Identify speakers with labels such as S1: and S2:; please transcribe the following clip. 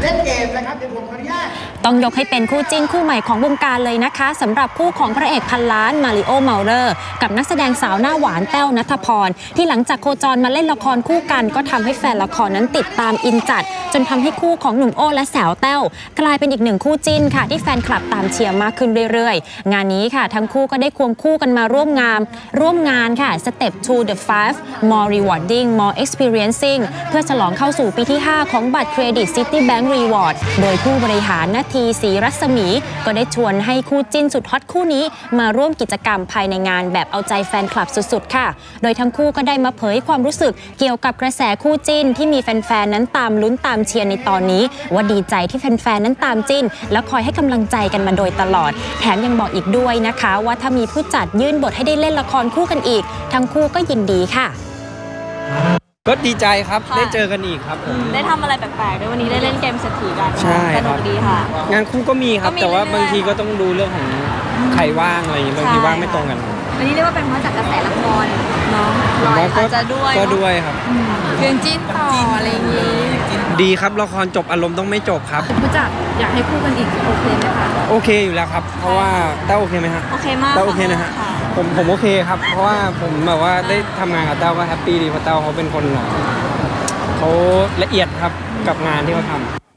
S1: เล่นเกมนะครับเดี๋ยวผมขออนุญาต
S2: ต้องยกให้เป็นคู่จิ้นคู่ใหม่ของวงการเลยนะคะสำหรับคู่ของพระเอกพันล้านมาริโอเมาเลอร์ กับนักแสดงสาวหน้าหวานแต้วนัทพร ที่หลังจากโคจรมาเล่นละครคู่กัน ก็ทำให้แฟนละครนั้นติดตามอินจัด จนทำให้คู่ของหนุ่มโอและสาวแต้ว กลายเป็นอีกหนึ่งคู่จิ้นค่ะ ที่แฟนคลับตามเชียร์มากขึ้นเรื่อยๆ งานนี้ค่ะ ทั้งคู่ก็ได้ควงคู่กันมาร่วมงาน ร่วมงานค่ะ Step to the five more rewarding more experiencing เพื่อฉลองเข้าสู่ปีที่ 5 ของบัตรเครดิต Reward โดยผู้บริหารนาทีศรีรัศมี ก็ได้ชวนให้คู่จิ้นสุดฮอตคู่นี้ มาร่วมกิจกรรมภายในงานแบบเอาใจแฟนคลับสุดๆ ค่ะ โดยทั้งคู่ก็ได้มาเผยความรู้สึกเกี่ยวกับกระแสคู่จิ้นที่มีแฟนๆ นั้นตามลุ้นตามเชียร์ในตอนนี้ ว่าดีใจที่แฟนๆ นั้นตามจิ้น และคอยให้กำลังใจกันมาโดยตลอด แถมยังบอกอีกด้วยนะคะ ว่าถ้ามีผู้จัดยื่นบทให้ได้เล่นละครคู่กันอีก ทั้งคู่ก็ยินดีค่ะ
S3: ก็ดีใจครับ
S4: ค่ะ
S3: ได้เจอกันอีกครับผม
S4: ได้ทำอะไรแปลกๆด้วยวันนี้ได้เล่นเกมเศรษฐีกัน
S3: ใช่
S4: สนุกดีค่ะ
S3: งานคู่ก็มีครับ
S4: ก็มี
S3: แต่ว่า
S4: เรื่อยๆ
S3: บางทีก็ต้องดูเรื่องของใครว่างอะไรอย่างเงี้ยบางที
S4: ใช่
S3: ว่างไม่ตรงกัน
S4: วันนี้เรียกว่าเป็นเพราะจากกระแสละครเนาะลอย
S3: ก็
S4: อาจจะด้วย
S3: ก็
S4: เนอะ
S3: ด้วยครับ
S4: เรื่องจิ้นต่ออะไรอย่างงี้
S3: ดีครับละครจบอารมณ์ต้องไม่จบครับ
S4: ผู้จัดอยากให้คู่กันอีกโอเคไหมคะ
S3: โอเคอยู่แล้วครับ เพราะว่าแต้วโอเคไหมฮะ
S4: โอเคมาก
S3: แต้วโอเคนะฮะ
S4: ค่
S3: ผมผมโอเคครับ เพราะว่าผมแบบว่าได้ทำงานกับเต้วก็แฮปปี้ดีเพราะเต้าเขาเป็นคนเขาละเอียดครับกับงานที่เขาทำ